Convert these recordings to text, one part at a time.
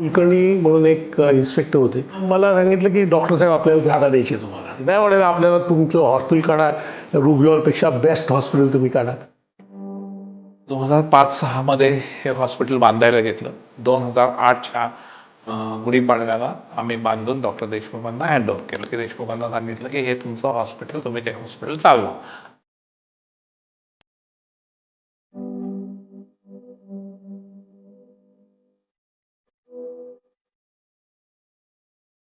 कुलकर्णी म्हणून एक इन्स्पेक्टर होते. मला सांगितलं की डॉक्टर साहेब आपल्याला जागा द्यायची तुम्हाला. नाही म्हणाले आपल्याला तुमचं हॉस्पिटल काढा. रुबिओलपेक्षा बेस्ट हॉस्पिटल तुम्ही काढा. दोन हजार पाच सहामध्ये हे हॉस्पिटल बांधायला घेतलं. दोन हजार आठच्या गुढीपाडव्याला आम्ही बांधून डॉक्टर देशमुखांना हँड ओव्हर केलं. की देशमुखांना सांगितलं की हे तुमचं हॉस्पिटल तुम्ही ते हॉस्पिटल चालवा.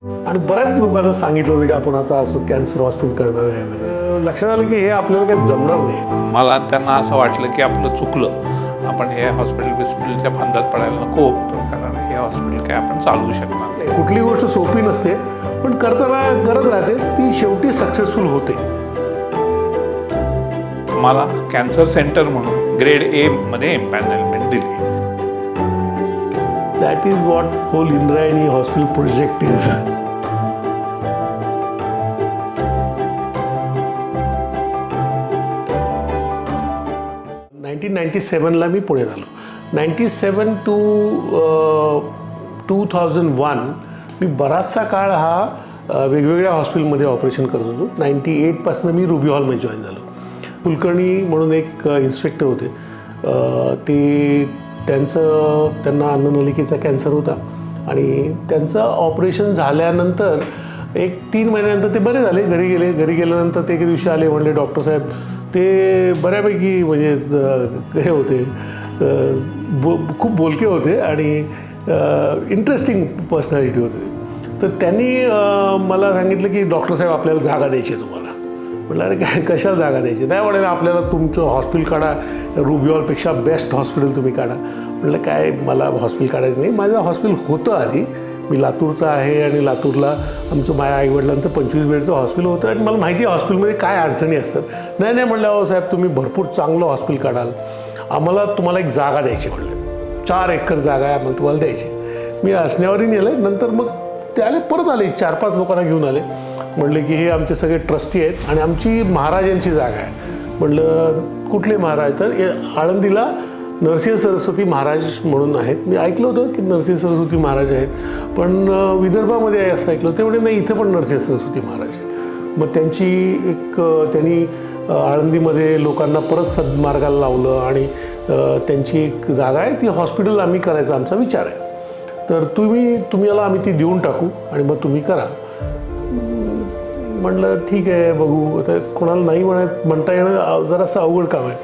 आणि बऱ्याच लोकांना सांगितलं होतं की आपण आता असं कॅन्सर हॉस्पिटल करणार आहे लक्षात आलं की हे आपल्याला काही जमणार नाही. मला त्यांना असं वाटलं की आपलं चुकलं. आपण हे हॉस्पिटल बिस्पिटलच्या फंदात पडायला नको. कारण हे हॉस्पिटल काय आपण चालवू शकणार नाही. कुठली गोष्ट सोपी नसते पण करताना करत राहते ती शेवटी सक्सेसफुल होते. मला कॅन्सर सेंटर म्हणून ग्रेड ए मध्ये एम्पॅनलमेंट दिली. That is what whole Indrayani hospital project is nineteen ninety सेवनला मी पुण्यात आलो. Ninety seven to two thousand one मी बराचसा काळ हा वेगवेगळ्या हॉस्पिटलमध्ये ऑपरेशन करत होतो. नाईन्टी एटपासून मी रुबी हॉलमध्ये जॉईन झालो. कुलकर्णी म्हणून एक इन्स्पेक्टर होते. ते त्यांचं त्यांना अन्ननलिकेचा कॅन्सर होता. आणि त्यांचं ऑपरेशन झाल्यानंतर एक तीन महिन्यानंतर ते बरे झाले. घरी गेले. घरी गेल्यानंतर ते एके दिवशी आले म्हणले डॉक्टर साहेब ते बऱ्यापैकी म्हणजे हे होते. बो खूप बोलके होते आणि इंटरेस्टिंग पर्सनॅलिटी होते. तर त्यांनी मला सांगितलं की डॉक्टर साहेब आपल्याला जागा द्यायची आहे तुम्हाला. म्हटलं अरे काय कशाला जागा द्यायची नाही म्हणे आपल्याला तुमचं हॉस्पिटल काढा. रुबिओलपेक्षा बेस्ट हॉस्पिटल तुम्ही काढा. म्हटलं काय मला हॉस्पिटल काढायचं नाही. माझं हॉस्पिटल होतं आधी. मी लातूरचं आहे आणि लातूरला आमचं माझ्या आईवडिलांचं पंचवीस बेडचं हॉस्पिटल होतं. आणि मला माहिती आहे हॉस्पिटलमध्ये काय अडचणी असतात. नाही नाही म्हणलं अहो साहेब तुम्ही भरपूर चांगलं हॉस्पिटल काढाल. आम्हाला तुम्हाला एक जागा द्यायची म्हणलं. चार एकर जागा आहे आम्हाला तुम्हाला द्यायची. मी असण्यावरही नेलं. नंतर मग ते आले परत आले. चार पाच लोकांना घेऊन आले. म्हणले की हे आमचे सगळे ट्रस्टी आहेत आणि आमची महाराजांची जागा आहे. म्हणलं कुठले महाराज? तर आळंदीला नरसिंह सरस्वती महाराज म्हणून आहेत. मी ऐकलं होतं की नरसिंह सरस्वती महाराज आहेत. पण विदर्भामध्ये आहे असं ऐकलं होतं. ते म्हणजे नाही इथे पण नरसिंह सरस्वती महाराज आहेत. मग त्यांची एक त्यांनी आळंदीमध्ये लोकांना परत सद्मार्गाला लावलं आणि त्यांची एक जागा आहे. ती हॉस्पिटल आम्ही करायचा आमचा विचार आहे. तर तुम्ही तुम्हाला आम्ही ती देऊन टाकू आणि मग तुम्ही करा. म्हटलं ठीक आहे बघू. आता कोणाला नाही म्हणत म्हणता येणं जरासं अवघड काम आहे.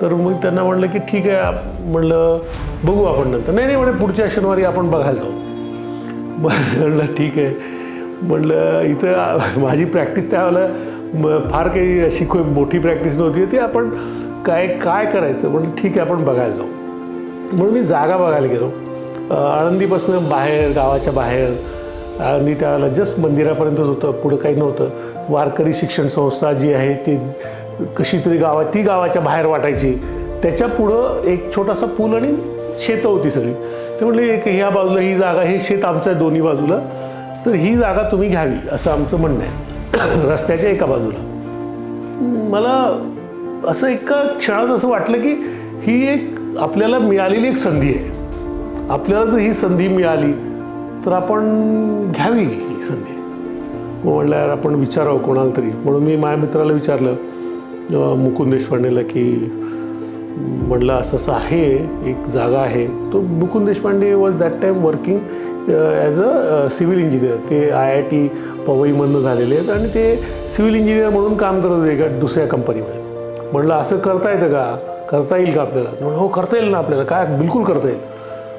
तर मग त्यांना म्हणलं की ठीक आहे म्हणलं बघू आपण नंतर. नाही नाही म्हणे पुढच्या शनिवारी आपण बघायला जाऊ. म्हणलं ठीक आहे. म्हणलं इथं माझी प्रॅक्टिस त्यावेळेला म- फार काही अशी खूप मोठी प्रॅक्टिस नव्हती. ती आपण काय काय करायचं? म्हणलं ठीक आहे आपण बघायला जाऊ. म्हणून मी जागा बघायला गेलो. आळंदीपासून बाहेर गावाच्या बाहेर. आळंदी त्यावेळेला जस्ट मंदिरापर्यंतच होतं पुढं काही नव्हतं. वारकरी शिक्षण संस्था जी आहे ती कशी तरी गावा ती गावाच्या बाहेर वाटायची. त्याच्या पुढं एक छोटासा पूल आणि शेतं होती सगळी. ते म्हटले एक ह्या बाजूला ही जागा हे शेत आमचं आहे दोन्ही बाजूला. तर ही जागा तुम्ही घ्यावी असं आमचं म्हणणं आहे. रस्त्याच्या एका बाजूला. मला असं एका क्षणात असं वाटलं की ही एक आपल्याला मिळालेली एक संधी आहे. आपल्याला जर ही संधी मिळाली तर आपण घ्यावी ही संधी. मग म्हणलं आपण विचारावं कोणाला तरी. म्हणून मी माझ्या मित्राला विचारलं मुकुंद देशपांडेला की म्हटलं असं असं आहे एक जागा आहे. तो Mukund Deshpande was that time working as a civil engineer ते आय आय टी पवईमधनं झालेले आहेत आणि ते सिव्हिल इंजिनियर म्हणून काम करत होते एका दुसऱ्या कंपनीमध्ये म्हटलं असं करता येतं का? करता येईल का आपल्याला? म्हणलं हो करता येईल ना आपल्याला. काय? बिलकुल करता येईल.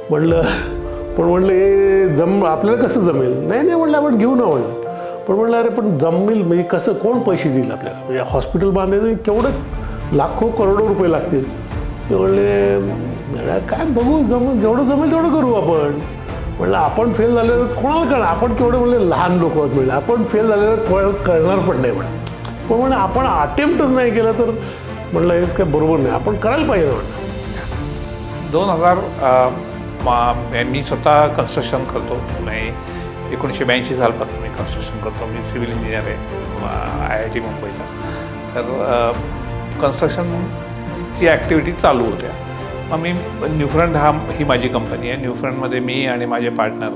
म्हणलं पण म्हणलं हे जम आपल्याला कसं जमेल? नाही नाही म्हणलं आपण घेऊ ना म्हणलं. पण म्हणलं अरे पण जमेल म्हणजे कसं कोण पैसे देईल आपल्याला? म्हणजे हॉस्पिटल बांधायचं केवढं लाखो करोडो रुपये लागतील. ते म्हणले काय बघू जम जेवढं जमेल तेवढं करू आपण. म्हणलं आपण फेल झाल्यावर कोणाला कळणार? आपण केवढे म्हणले लहान लोक आहोत म्हणलं आपण फेल झाल्यावर कोणाला कळणार पण नाही म्हणलं. पण म्हणे आपण अटेम्प्टच नाही केला तर? म्हणलं हे काय बरोबर नाही आपण करायला पाहिजे म्हणलं. दोन हजार मी स्वतः कन्स्ट्रक्शन करतो नाही एकोणीसशे ब्याऐंशी सालपासून मी कन्स्ट्रक्शन करतो. मी सिव्हिल इंजिनियर आहे. आय आय टी मुंबईचा. तर कन्स्ट्रक्शनची ॲक्टिव्हिटी चालू होत्या. मग मी न्यूफ्रंट हा ही माझी कंपनी आहे. न्यूफ्रंटमध्ये मी आणि माझे पार्टनर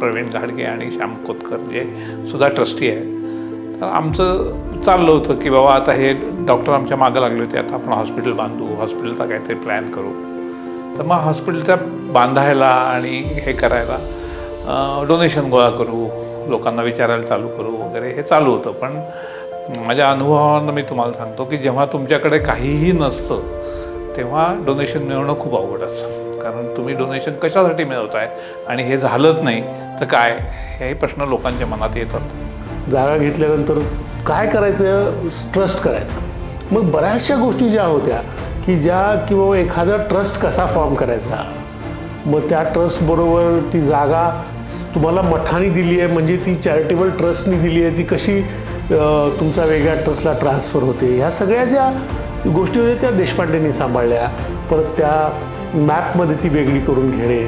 प्रवीण घाडगे आणि श्याम कोतकर जे सुद्धा ट्रस्टी आहेत. तर आमचं चाललं होतं की बाबा आता हे डॉक्टर आमच्या मागं लागले होते. आता आपण हॉस्पिटल बांधू. हॉस्पिटलचा काहीतरी प्लॅन करू. तर मग हॉस्पिटलच्या बांधायला आणि हे करायला डोनेशन गोळा करू लोकांना विचारायला चालू करू वगैरे हे चालू होतं. पण माझ्या अनुभवानं मी तुम्हाला सांगतो की जेव्हा तुमच्याकडे काहीही नसतं तेव्हा डोनेशन मिळवणं खूप अवघड असतं. कारण तुम्ही डोनेशन कशासाठी मिळवताय आणि हे झालंच नाही तर काय? हे प्रश्न लोकांच्या मनात येत असतात. जागा घेतल्यानंतर काय करायचं? ट्रस्ट करायचं. मग बऱ्याचशा गोष्टी ज्या होत्या की ज्या की बाबा एखादा ट्रस्ट कसा फॉर्म करायचा? मग त्या ट्रस्टबरोबर ती जागा तुम्हाला मठाने दिली आहे म्हणजे ती चॅरिटेबल ट्रस्टनी दिली आहे ती कशी तुमचा वेगळ्या ट्रस्टला ट्रान्सफर होते? ह्या सगळ्या ज्या गोष्टी होत्या त्या देशपांडेंनी सांभाळल्या. परत त्या मॅपमध्ये ती वेगळी करून घेणे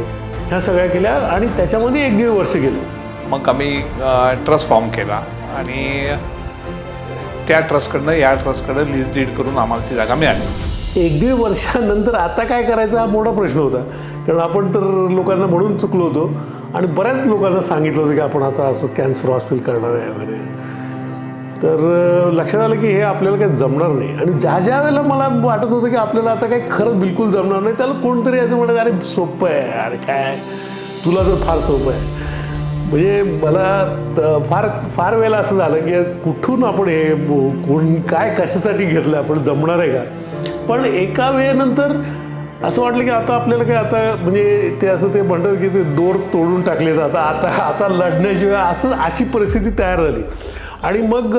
ह्या सगळ्या केल्या आणि त्याच्यामध्ये एक दीड वर्ष गेलं. मग आम्ही ट्रस्ट फॉर्म केला आणि त्या ट्रस्टकडनं या ट्रस्टकडं लीज डीड करून आम्हाला ती जागा मिळाली. एक दीड वर्षानंतर आता काय करायचा हा मोठा प्रश्न होता. कारण आपण तर लोकांना म्हणून चुकलो होतो आणि बऱ्याच लोकांना सांगितलं होतं की आपण आता असं कॅन्सर हॉस्पिटल करणार आहे वगैरे. तर लक्षात आलं की हे आपल्याला काही जमणार नाही. आणि ज्या ज्या वेळेला मला वाटत होतं की आपल्याला आता काही खरंच बिलकुल जमणार नाही त्याला कोणतरी असं म्हणत अरे सोपं आहे अरे काय? तुला तर फार सोपं आहे. म्हणजे मला फार फार वेळेला असं झालं की कुठून आपण हे कोण काय कशासाठी घेतलं आपण जमणार आहे का? पण एका वेळेनंतर असं वाटलं की आता आपल्याला काय आता म्हणजे ते असं ते म्हणतात की ते दोर तोडून टाकले जातात. आता आता लढण्याशिवाय असं अशी परिस्थिती तयार झाली. आणि मग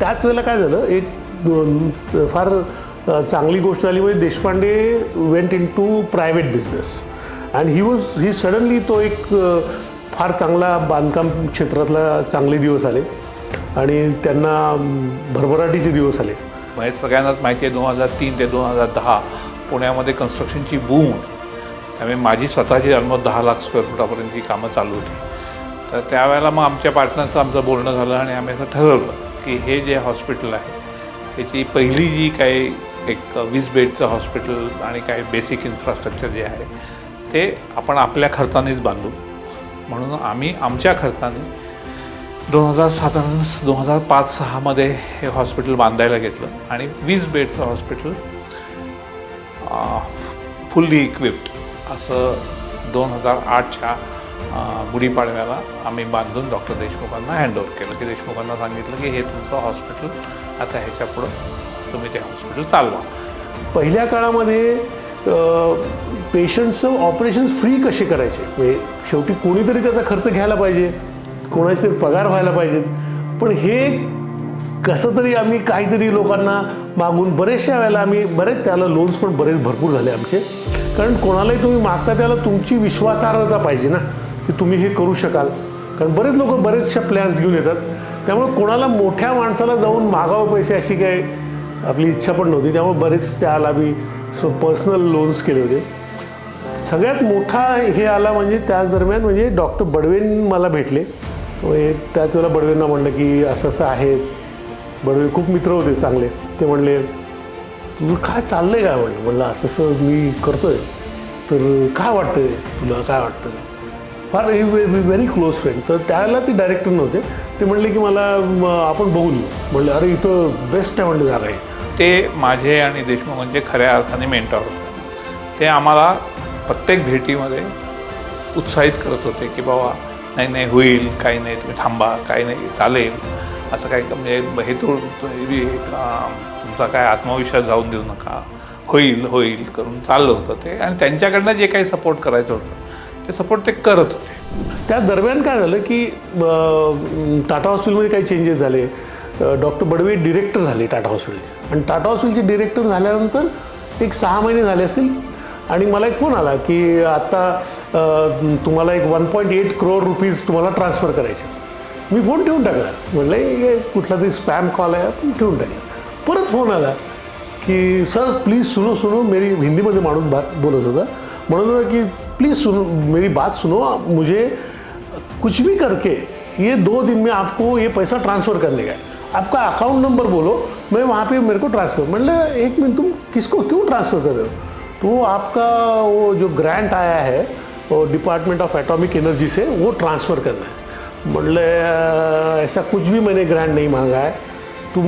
त्याच वेळेला काय झालं? एक फार चांगली गोष्ट झाली म्हणजे Deshpande went in to private business and he was he suddenly तो एक फार चांगला बांधकाम क्षेत्रातला चांगले दिवस आले. आणि त्यांना भरभराटीचे दिवस आले. म्हणजे सगळ्यांनाच माहिती आहे दोन हजार तीन ते दोन हजार दहा पुण्यामध्ये कन्स्ट्रक्शनची बूम त्यामुळे माझी स्वतःची ऑलमोस्ट दहा लाख स्क्वेअर फुटापर्यंतची कामं चालू होती. तर त्यावेळेला मग आमच्या पार्टनरचं आमचं बोलणं झालं आणि आम्ही असं ठरवलं की हे जे हॉस्पिटल आहे त्याची पहिली जी काही एक वीस बेडचं हॉस्पिटल आणि काही बेसिक इन्फ्रास्ट्रक्चर जे आहे ते आपण आपल्या खर्चानेच बांधू. म्हणून आम्ही आमच्या खर्चाने दोन हजार साधारण दोन हजार पाच सहामध्ये हे हॉस्पिटल बांधायला घेतलं. आणि वीस बेडचं हॉस्पिटल फुल्ली इक्विप्ड असं दोन हजार आठच्या गुढीपाडव्याला आम्ही बांधून डॉक्टर देशमुखांना हँडओव्हर केलं. की देशमुखांना सांगितलं की हे तुमचं हॉस्पिटल आता ह्याच्या पुढं तुम्ही ते हॉस्पिटल चालवा. पहिल्या काळामध्ये पेशंटचं ऑपरेशन फ्री कसे करायचे? म्हणजे शेवटी कोणीतरी त्याचा खर्च घ्यायला पाहिजे. कोणाचे तरी पगार व्हायला पाहिजेत. पण हे कसं तरी आम्ही काहीतरी लोकांना मागून बरेचशा वेळेला आम्ही बरेच त्याला लोन्स पण बरेच भरपूर झाले आमचे. कारण कोणालाही तुम्ही मागता त्याला तुमची विश्वासार्हता पाहिजे ना की तुम्ही हे करू शकाल. कारण बरेच लोक बरेचशा प्लॅन्स घेऊन येतात. त्यामुळे कोणाला मोठ्या माणसाला जाऊन मागावं पैसे अशी काही आपली इच्छा पण नव्हती. त्यामुळे बरेच त्याला आम्ही सो पर्सनल लोन्स केले होते. सगळ्यात मोठा हे आला म्हणजे त्याच दरम्यान म्हणजे डॉक्टर बडवेन मला भेटले. त्याच वेळेला बडवेंना म्हणलं की असं असं आहे. बडवे खूप मित्र होते चांगले. ते म्हणले तुझं काय चाललंय काय? म्हणलं म्हणलं असं असं मी करतोय. तर काय वाटतं तुला काय वाटतं फार व्हेरी क्लोज फ्रेंड तर त्यावेळेला ते डायरेक्टर नव्हते. ते म्हणले की मला आपण बघून. म्हणलं अरे इथं बेस्ट आहे म्हणलं जागा आहे ते माझे आणि देशमुख म्हणजे खऱ्या अर्थाने मेंटॉर होते. ते आम्हाला प्रत्येक भेटीमध्ये उत्साहित करत होते की बाबा नाही नाही होईल काही नाही तुम्ही थांबा काही नाही चालेल. असं काही म्हणजे हे तो तुमचा काय आत्मविश्वास जाऊन देऊ नका. होईल होईल करून चाललं होतं ते. आणि त्यांच्याकडनं जे काही सपोर्ट करायचं होतं ते सपोर्ट ते करत होते. त्या दरम्यान काय झालं की टाटा हॉस्पिटलमध्ये काही चेंजेस झाले. डॉक्टर बडवे डिरेक्टर झाले टाटा हॉस्पिटलचे. आणि टाटा हॉस्पिटलचे डिरेक्टर झाल्यानंतर एक सहा महिने झाले असतील. आणि मला एक फोन आला की आत्ता तुम्हाला एक one point eight crore rupees तुम्हाला ट्रान्सफर करायचे. मी फ़ोन ठेवून टाकला. म्हणलं, हे कुठला तरी स्पॅम कॉल आहे. आपण ठेवून टाकला. परत फ़ोन आला कि सर प्लीज़ सुनो सुनो, मेरी हिंदी में माणूस बात बोलत होता. म्हणत होता कि प्लीज़ सुनो, मेरी बात सुनो, मुझे कुछ भी करके ये दो दिन में आपको ये पैसा ट्रांसफ़र करने का आपका अकाउंट नंबर बोलो, मैं वहाँ पे मेरे को ट्रांसफ़र मतलब एक मिनट, तुम किसको क्यों ट्रांसफ़र कर रहे हो? तो आपका वो जो ग्रांट आया है वो डिपार्टमेंट ऑफ़ एटॉमिक एनर्जी से वो ट्रांसफ़र करना है। मतलब ऐसा कुछ भी मैंने ग्रांट नहीं मांगा है। तुम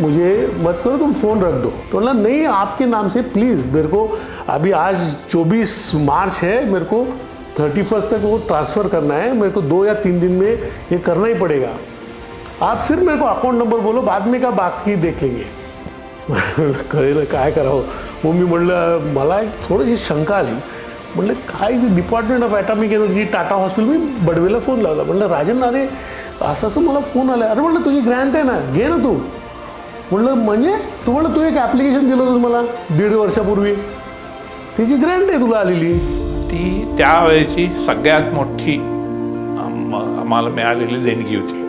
मुझे मत करो, तुम फ़ोन रख दो। तो बोला, नहीं, आपके नाम से प्लीज़ मेरे को अभी आज 24 मार्च है, मेरे को थर्टी फ़र्स्ट तक वो ट्रांसफ़र करना है। मेरे को दो या तीन दिन में ये करना ही पड़ेगा। आप फिर मेरे को अकाउंट नंबर बोलो, बाद में का बाकी देख लेंगे। कळलं काय करावं मग मी म्हणलं मला एक थोडीशी शंका आली म्हणलं काय department of atomic energy Tata hospital मी बडवेला फोन लावला. म्हणलं राजन अरे असं असं मला फोन आला अरे म्हणलं तुझी ग्रँट आहे ना घे ना तू. म्हणलं म्हणजे? तू म्हणलं तू एक ॲप्लिकेशन दिलं होतं मला दीड वर्षापूर्वी. त्याची ग्रँट आहे तुला आलेली. ती त्यावेळेची सगळ्यात मोठी आम्हाला मिळालेली देणगी होती.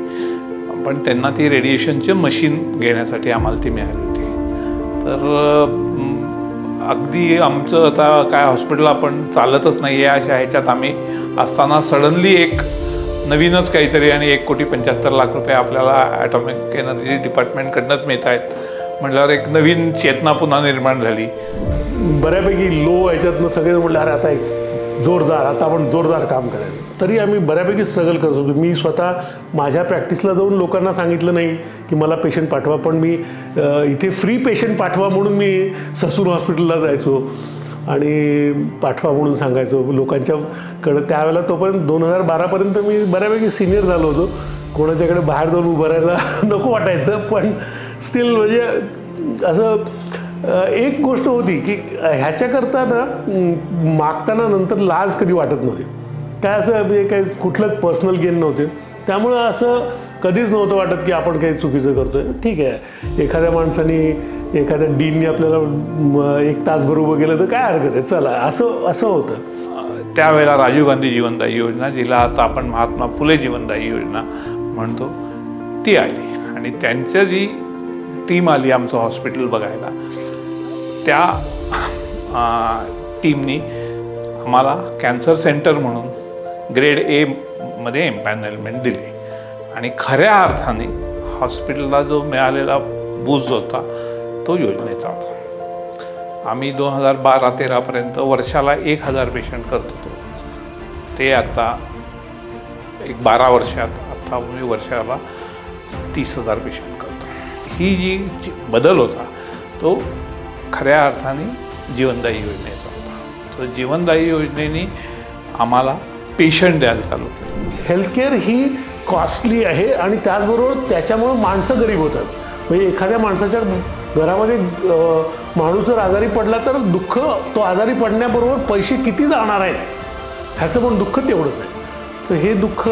पण त्यांना ती रेडिएशनचे मशीन घेण्यासाठी आम्हाला ती मिळाली होती. तर अगदी आमचं आता काय हॉस्पिटल आपण चालतच नाही आहे अशा ह्याच्यात आम्ही असताना सडनली एक नवीनच काहीतरी आणि एक कोटी पंच्याहत्तर लाख रुपये आपल्याला ॲटॉमिक एनर्जी डिपार्टमेंटकडनंच मिळत आहेत. म्हटल्यावर एक नवीन चेतना पुन्हा निर्माण झाली. बऱ्यापैकी लो ह्याच्यातनं सगळे म्हटलं अरे आता एक जोरदार आता आपण जोरदार काम करायचं. तरी आम्ही बऱ्यापैकी स्ट्रगल करत होतो. मी स्वतः माझ्या प्रॅक्टिसला जाऊन लोकांना सांगितलं नाही की मला पेशंट पाठवा पण मी इथे फ्री पेशंट पाठवा म्हणून मी ससूर हॉस्पिटलला जायचो आणि पाठवा म्हणून सांगायचो लोकांच्याकडं त्यावेळेला तोपर्यंत दोन हजार बारापर्यंत मी बऱ्यापैकी सिनियर झालो होतो. कोणाच्याकडे बाहेर जाऊन उभं राहायला नको वाटायचं पण स्टील म्हणजे असं एक गोष्ट होती की ह्याच्याकरता ना मागताना नंतर लाज कधी वाटत नव्हती. काय असं म्हणजे काही कुठलंच पर्सनल गेन नव्हते. त्यामुळं असं कधीच नव्हतं वाटत की आपण काही चुकीचं करतो आहे ठीक आहे. एखाद्या माणसाने एखाद्या डीनने आपल्याला एक तासभर उभं केलं तर काय हरकत आहे? चला असं असं होतं. त्यावेळेला राजीव गांधी जीवनदायी योजना जिला आता आपण महात्मा फुले जीवनदायी योजना म्हणतो ती आली. आणि त्यांच्या जी टीम आली आमचं हॉस्पिटल बघायला त्या टीमनी आम्हाला कॅन्सर सेंटर म्हणून ग्रेड ए मध्ये एम्पॅनलमेंट दिली. आणि खऱ्या अर्थाने हॉस्पिटलला जो मिळालेला बूज होता तो योजनेचा होता. आम्ही दोन हजार बारा तेरापर्यंत वर्षाला एक हजार पेशंट करत होतो. ते आता एक बारा वर्षात आता मी वर्षाला तीस हजार पेशंट करतो. ही जी जी बदल होता तो खऱ्या अर्थाने जीवनदायी योजनेचा होता. तर जीवनदायी योजनेने आम्हाला पेशंट द्यायला चालू केलं. हेल्थकेअर ही कॉस्टली आहे आणि त्याचबरोबर त्याच्यामुळं माणसं गरीब होतात. म्हणजे एखाद्या माणसाच्या घरामध्ये माणूस जर आजारी पडला तर दुःख तो आजारी पडण्याबरोबर पैसे किती जाणार आहेत? ह्याचं पण दुःख तेवढंच आहे. तर हे दुःख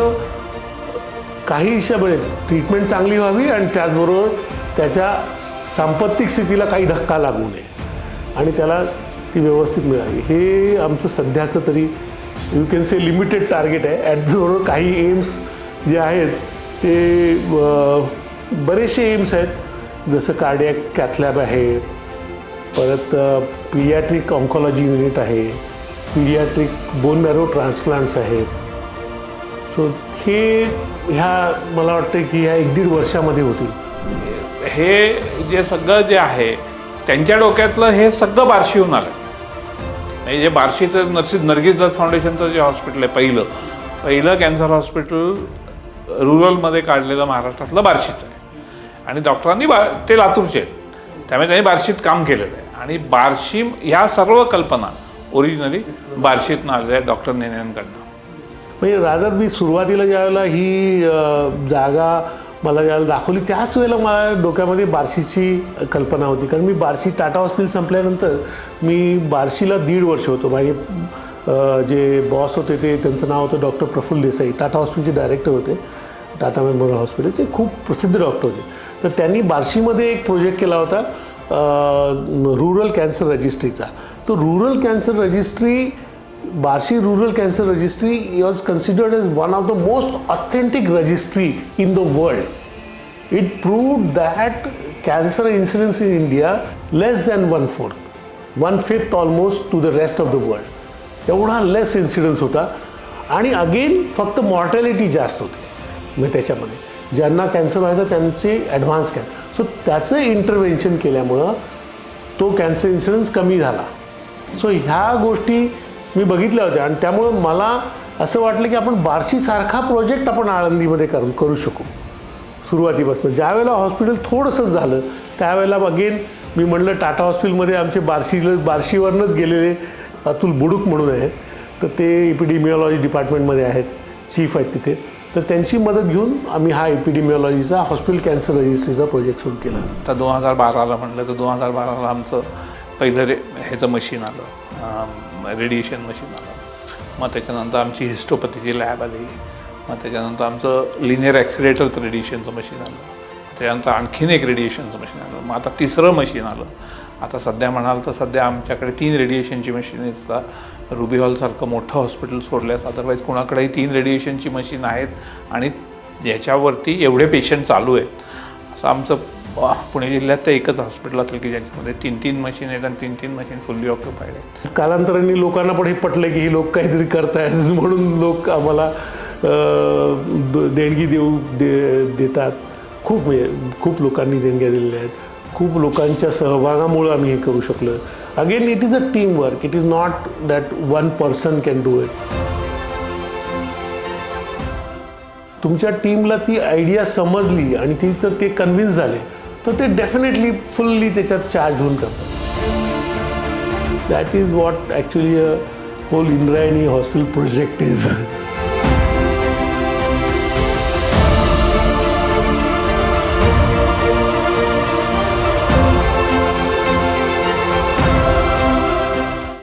काही हिशोबाने ट्रीटमेंट चांगली व्हावी आणि त्याचबरोबर त्याच्या सांपत्तिक स्थितीला काही धक्का लागू नये. आणि त्याला ती व्यवस्थित मिळावी हे आमचं सध्याचं तरी you can say limited target आहे. ॲट ॲटबरोबर काही एम्स जे आहेत ते बरेचसे एम्स आहेत. जसं कार्डियक कॅथलॅब आहे. परत पिडियाट्रिक ऑन्कॉलॉजी युनिट आहे. पिडियाट्रिक बोन मॅरो ट्रान्सप्लांट्स आहेत. सो हे ह्या मला वाटतं की ह्या एक दीड वर्षामध्ये होतील. हे जे सगळं जे आहे त्यांच्या डोक्यातलं हे सगळं बार्शीहून आलं. म्हणजे जे बार्शीचं नर्सिस नरगिस दत्त फाउंडेशनचं जे हॉस्पिटल आहे पहिलं पहिलं कॅन्सर हॉस्पिटल रुरलमध्ये काढलेलं महाराष्ट्रातलं बार्शीचं आहे. आणि डॉक्टरांनी बा ते लातूरचे आहेत. त्यामुळे त्यांनी बार्शीत काम केलेलं आहे. आणि बार्शी ह्या सर्व कल्पना ओरिजिनली बार्शीतनं आलेल्या आहेत डॉक्टर नेण्यांकडनं म्हणजे रादर मी सुरुवातीला ज्यावेळेला ही जागा मला ज्याला दाखवली. त्याच वेळेला मला डोक्यामध्ये बार्शीची कल्पना होती. कारण मी बार्शी टाटा हॉस्पिटल संपल्यानंतर मी बार्शीला दीड वर्ष होतो. माझे जे बॉस होते ते त्यांचं नाव होतं डॉक्टर प्रफुल्ल देसाई. टाटा हॉस्पिटलचे डायरेक्टर होते. टाटा मेमोरियल हॉस्पिटल ते खूप प्रसिद्ध डॉक्टर होते. तर त्यांनी बार्शीमध्ये एक प्रोजेक्ट केला होता रुरल कॅन्सर रजिस्ट्रीचा. तो rural cancer registry Barshi Rural Cancer Registry was considered as one of the most authentic registry in the world. It proved that cancer incidence in India less than one fourth, one fifth almost to the rest of the world. एवढा less incidence होता आणि again फक्त mortality जास्त होती मग त्याच्यामध्ये ज्यांना cancer व्हायचा त्यांची ॲडव्हान्स कॅन्सर सो त्याचं इंटरव्हेन्शन केल्यामुळं तो कॅन्सर इन्सिडन्स कमी झाला सो ह्या गोष्टी मी बघितल्या होत्या. आणि त्यामुळं मला असं वाटलं की आपण बार्शीसारखा प्रोजेक्ट आपण आळंदीमध्ये करू करू शकू. सुरुवातीपासून. ज्यावेळेला हॉस्पिटल थोडंसंच झालं त्यावेळेला अगेन मी म्हणलं टाटा हॉस्पिटलमध्ये आमचे बार्शी बार्शीवरनंच गेलेले अतुल बुडूक म्हणून आहेत. तर ते इपिडिमिओलॉजी डिपार्टमेंटमध्ये आहेत चीफ आहेत तिथे. तर त्यांची मदत घेऊन आम्ही हा एपिडिमिओलॉजीचा हॉस्पिटल कॅन्सर रजिस्ट्रीचा प्रोजेक्ट सुरू केला. तर दोन हजार बाराला म्हटलं तर दोन हजार बाराला आमचं पहिलं रे ह्याचं मशीन आलं. रेडिएशन मशीन आलं. मग त्याच्यानंतर आमची हिस्टोपॅथीची लॅब आली. मग त्याच्यानंतर आमचं लिनियर ॲक्सिलेटरचं रेडिएशनचं मशीन आलं. त्याच्यानंतर आणखीन एक रेडिएशनचं मशीन आलं. मग आता तिसरं मशीन आलं. आता सध्या म्हणाल तर सध्या आमच्याकडे तीन रेडिएशनची मशीन आहेत. आता रुबी हॉलसारखं मोठं हॉस्पिटल सोडल्यास अदरवाईज कोणाकडेही तीन रेडिएशनची मशीन आहेत. आणि याच्यावरती एवढे पेशंट चालू आहेत. असं आमचं पुणे जिल्ह्यात तर एकच हॉस्पिटल असेल की ज्याच्यामध्ये तीन तीन मशीन आहेत आणि तीन तीन मशीन फुल्ली ऑक्युपाईड आहेत. कालांतराने लोकांना पण हे पटलं की ही लोक काहीतरी करतायत म्हणून लोक आम्हाला देणगी देऊ दे देतात. खूप म्हणजे खूप लोकांनी देणग्या दिलेल्या आहेत. खूप लोकांच्या सहभागामुळं आम्ही हे करू शकलो. Again it is a team work it is not that one person can do it तुमच्या टीमला ती आयडिया समजली आणि ती तर ते कन्व्हिन्स झाले. तर ते डेफिनेटली फुल्ली त्याच्यात चार्ज होऊन करतात. That is what actually a whole Indrayani hospital project is